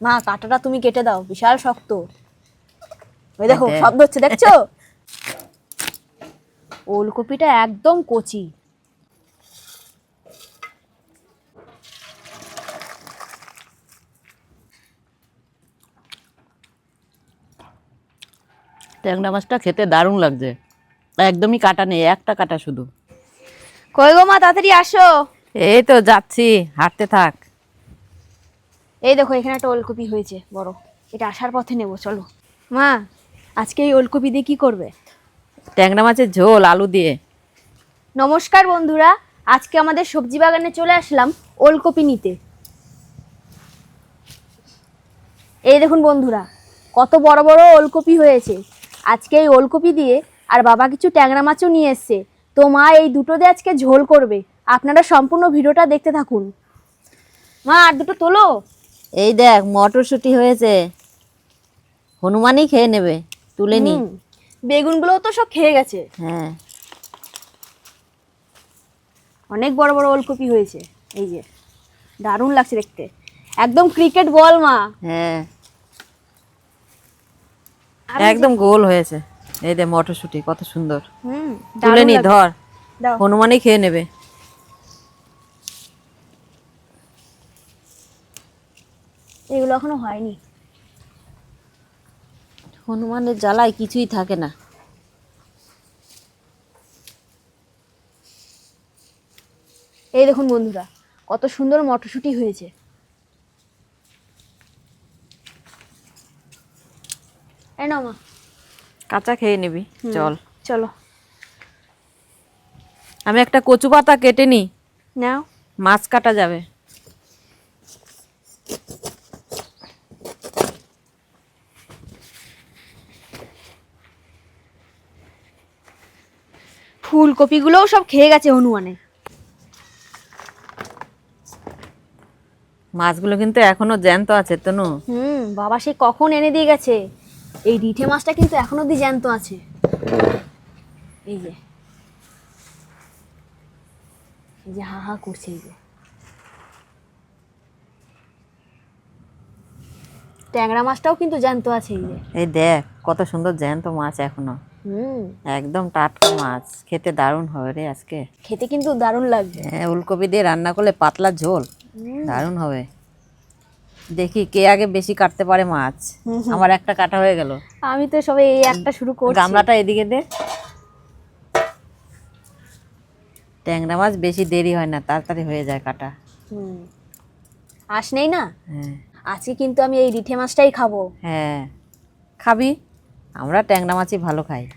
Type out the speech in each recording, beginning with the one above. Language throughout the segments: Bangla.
মা কাঁটাটা তুমি কেটে দাও বিশাল শক্ত। ওই দেখো শব্দ হচ্ছে দেখছ? ওলকপিটা একদম কচি। ট্যাংরা মাছটা খেতে দারুণ লাগছে। একদমই কাটা নেই একটা কাটা শুধু। কই গো মা তাড়াতাড়ি আসো। এই তো যাচ্ছি হাঁটতে থাক। এই দেখো এখানে একটা ওলকপি হয়েছে বড়। এটা আসার পথে নেব চলো। মা আজকে এই ওলকপি দিয়ে কি করবে? ট্যাংরা মাছের ঝোল আলু দিয়ে। নমস্কার বন্ধুরা আজকে আমাদের সবজি বাগানে চলে আসলাম ওলকপি নিতে। এই দেখুন বন্ধুরা কত বড় বড় ওলকপি হয়েছে। আজকে এই ওলকপি দিয়ে আর বাবা কিছু ট্যাংরা মাছও নিয়ে এসছে। তো মা এই দুটো দিয়ে আজকে ঝোল করবে। আপনারা সম্পূর্ণ ভিডিওটা দেখতে থাকুন। মা আর দুটো তোলো? এই দেখ মটরশুঁটি হয়েছে। হনুমানই খেয়ে নেবে তুলে নি। হুম, বেগুনগুলোও তো সব খেয়ে গেছে। হ্যাঁ। অনেক বড় বড় ওলকপি হয়েছে এই যে। দারুণ লাগছে দেখতে। একদম ক্রিকেট বল মা। হ্যাঁ। একদম গোল হয়েছে। এই দে মটরশুঁটি কত সুন্দর। হুম তুলে নি ধর। দাও। হনুমানই খেয়ে নেবে। এগুলো এখনও হয়নি। হনুমানের জ্বালায় কিছুই থাকে না। এই দেখুন বন্ধুরা কত সুন্দর মটরশুঁটি হয়েছে। এই নাও মা। কাঁচা খেয়ে নিবি চল। চলো। আমি একটা কচু পাতা কেটে নি নাও। মাছ কাটা যাবে। ফুলকপিগুলোও সব খেয়ে গেছে হনুমানে মাছগুলো কিন্তু এখনও জ্যান্ত আছে তনু। হুম বাবা সে কখন এনে দিয়ে গেছে? এই রিঠে মাছটা কিন্তু এখনও অব্দি জ্যান্ত আছে। এই যে। এই যে হা হা করছে এই যে। ট্যাংরা মাছটাও কিন্তু জ্যান্ত আছে এই যে। এই দেখ কত সুন্দর জ্যান্ত মাছ এখনও। হুম একদম টাটকা মাছ। খেতে দারুণ হবে রে আজকে। খেতে কিন্তু দারুণ লাগছে হ্যাঁ উলকপি দিয়ে রান্না করলে পাতলা ঝোল। দারুণ হবে। দেখি কে আগে বেশি কাটতে পারে মাছ। আমার একটা কাটা হয়ে গেল। আমি তো সবে এই একটা শুরু করছি। গামলাটা এদিকে দে। ট্যাংরা মাছ বেশি দেরি হয় না তাড়াতাড়ি হয়ে যায় কাটা। হুম। আস নেই না? হ্যাঁ। আজকে কিন্তু আমি এই রিঠে মাছটাই খাব। হ্যাঁ। খাবি? আমরা ট্যাংরা মাছই ভালো খাই।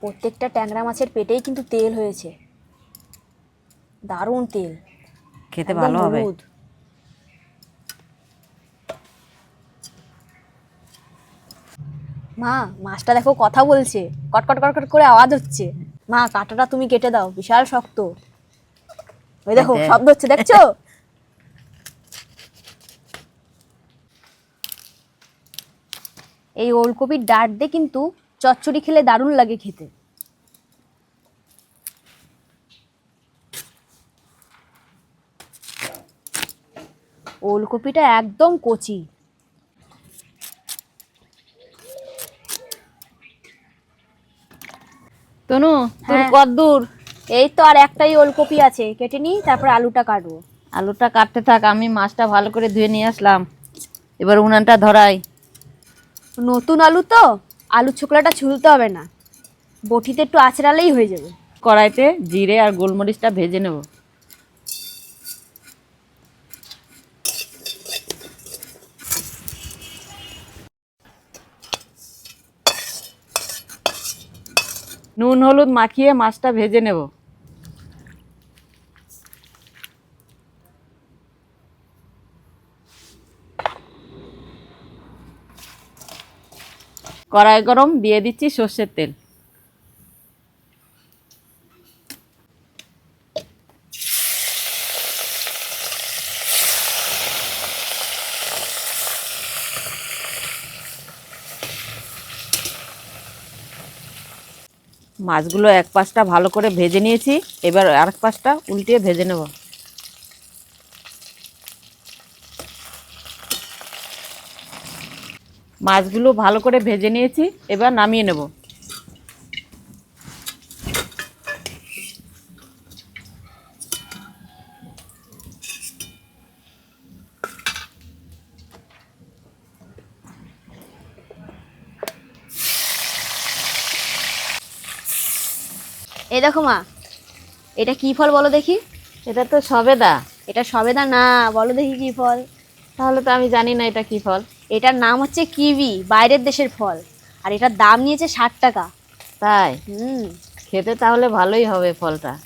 প্রত্যেকটা ট্যাংরা মাছের পেটেই কিন্তু তেল হয়েছে। দারুণ তেল। খেতে ভালো হবে। মা মাছটা দেখো কথা বলছে। কটকট কটকট করে আওয়াজ হচ্ছে। মা কাঁটাটা তুমি কেটে দাও বিশাল শক্ত। ওই দেখো শব্দ হচ্ছে দেখছ? এই ওলকপির ডাঁট দিয়ে কিন্তু চচ্চড়ি খেলে দারুণ লাগে খেতে। ওলকপিটা একদম কচি। তনু তোর হ্যাঁ। কদ্দূর এই তো আর একটাই ওলকপি আছে কেটে নিই তারপর আলুটা কাটবো। আলুটা কাটতে থাক আমি মাছটা ভালো করে ধুয়ে নিয়ে আসলাম। এবার উনানটা ধরাই। নতুন আলু তো, আলু ছোকলাটা ছুলতে হবে না। বটিতে একটু আঁচড়ালেই হয়ে যাবে। কড়াইতে জিরে আর গোলমরিচটা ভেজে নেব। নুন, হলুদ মাখিয়ে মাছটা ভেজে নেব। কড়াই গরম, দিয়ে দিচ্ছি সর্ষের তেল। মাছগুলো এক পাশটা ভালো করে ভেজে নিয়েছি, এবার আরেক পাশটা উল্টিয়ে ভেজে নেব। মাছগুলো ভালো করে ভেজে নিয়েছি এবার নামিয়ে নেব। এই দেখো মা এটা কি ফল বলো দেখি? এটা তো সবেদা। এটা সবেদা না বলো দেখি কি ফল। তাহলে তো আমি জানি না এটা কি ফল। এটার নাম হচ্ছে কিবি বাইরের দেশের ফল। আর এটার দাম নিয়েছে ষাট টাকা। তাই? হুম। খেতে তাহলে ভালোই হবে ফলটা।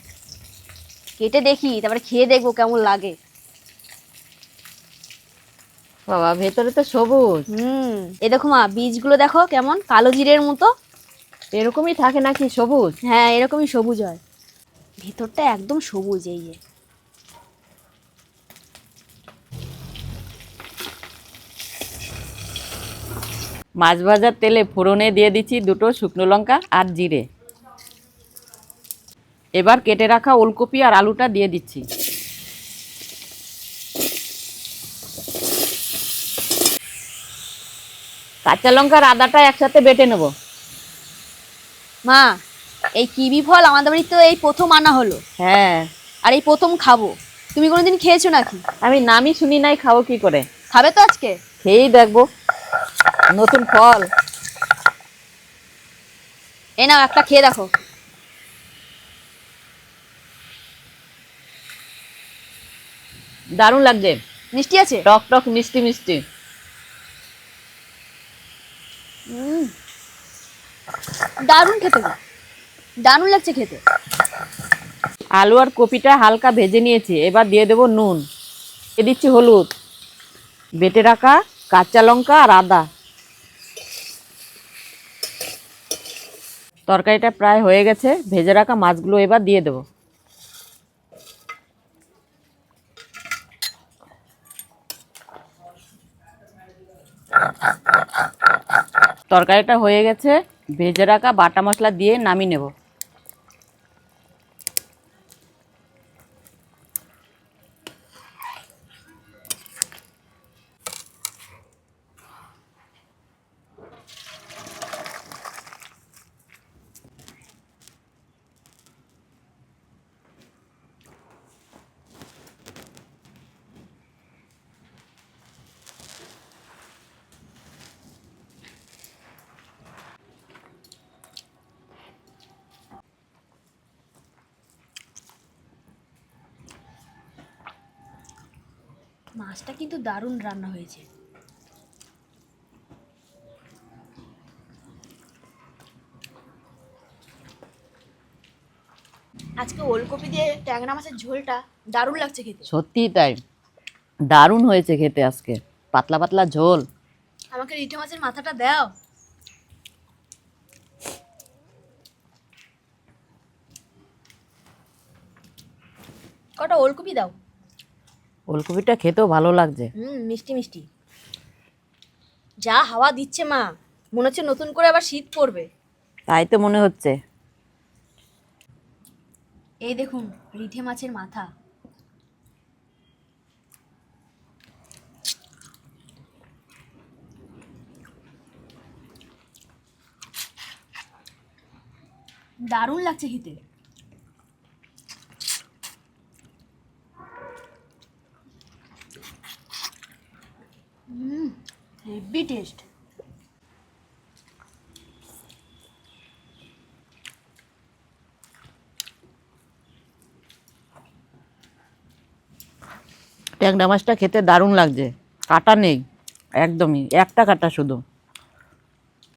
কেটে দেখি তারপরে খেয়ে দেখব কেমন লাগে। বাবা ভেতরে তো সবুজ। হুম। এই দেখো মা বীজগুলো দেখো কেমন কালো জিরের মতো। এরকমই থাকে নাকি সবুজ? হ্যাঁ এরকমই সবুজ হয়। ভেতরটা একদম সবুজ এই যে। মাছ ভাজার তেলে ফোড়নে দিয়ে দিচ্ছি দুটো শুকনো লঙ্কা আর জিরে। এবার কেটে রাখা ওলকপি আর আলুটা দিয়ে দিচ্ছি। কাঁচা লঙ্কার আদাটা একসাথে বেটে নেব। মা এই কিবি ফল আমাদের বাড়িতে তো এই প্রথম আনা হলো। হ্যাঁ। আর এই প্রথম খাব। তুমি কোনোদিন খেয়েছো নাকি? আমি নামই শুনি নাই খাব কি করে? খাবে তো আজকে? খেয়েই দেখব। নতুন ফল। এই নাও একটা খেয়ে দেখো। দারুণ লাগছে। মিষ্টি আছে? টক টক মিষ্টি মিষ্টি। উম, দারুণ খেতে। দারুণ লাগছে খেতে। আলু আর কপিটা হালকা ভেজে নিয়েছি এবার দিয়ে দেবো নুন। দিয়ে দিচ্ছি হলুদ। বেটে রাখা কাঁচা লঙ্কা আর আদা। তরকারিটা প্রায় হয়ে গেছে, ভেজে রাখা মাছগুলো এবার দিয়ে দেবো। তরকারিটা হয়ে গেছে, ভেজে রাখা বাটা মশলা দিয়ে নামিয়ে নেব। মাছটা কিন্তু দারুণ রান্না হয়েছে। আজকে ওলকপি দিয়ে ট্যাংরা মাছের ঝোলটা দারুণ লাগছে খেতে। সত্যিই তাই। দারুণ হয়েছে খেতে আজকে। পাতলা পাতলা ঝোল। আমাকে রিঠে মাছের মাথাটা দাও। কটা ওলকপি দাও। ওলকপিটা খেতেও ভালো লাগছে। হুম মিষ্টি মিষ্টি। যা হাওয়া দিচ্ছে মা মনে হচ্ছে নতুন করে আবার শীত পড়বে। তাই তো মনে হচ্ছে। এই দেখুন রিঠে মাছের মাথা। দারুণ লাগছে খেতে। হেভি টেস্ট ট্যাংরা মাছটা খেতে দারুণ লাগছে। কাটা নেই। একদমই। একটা কাটা শুধু।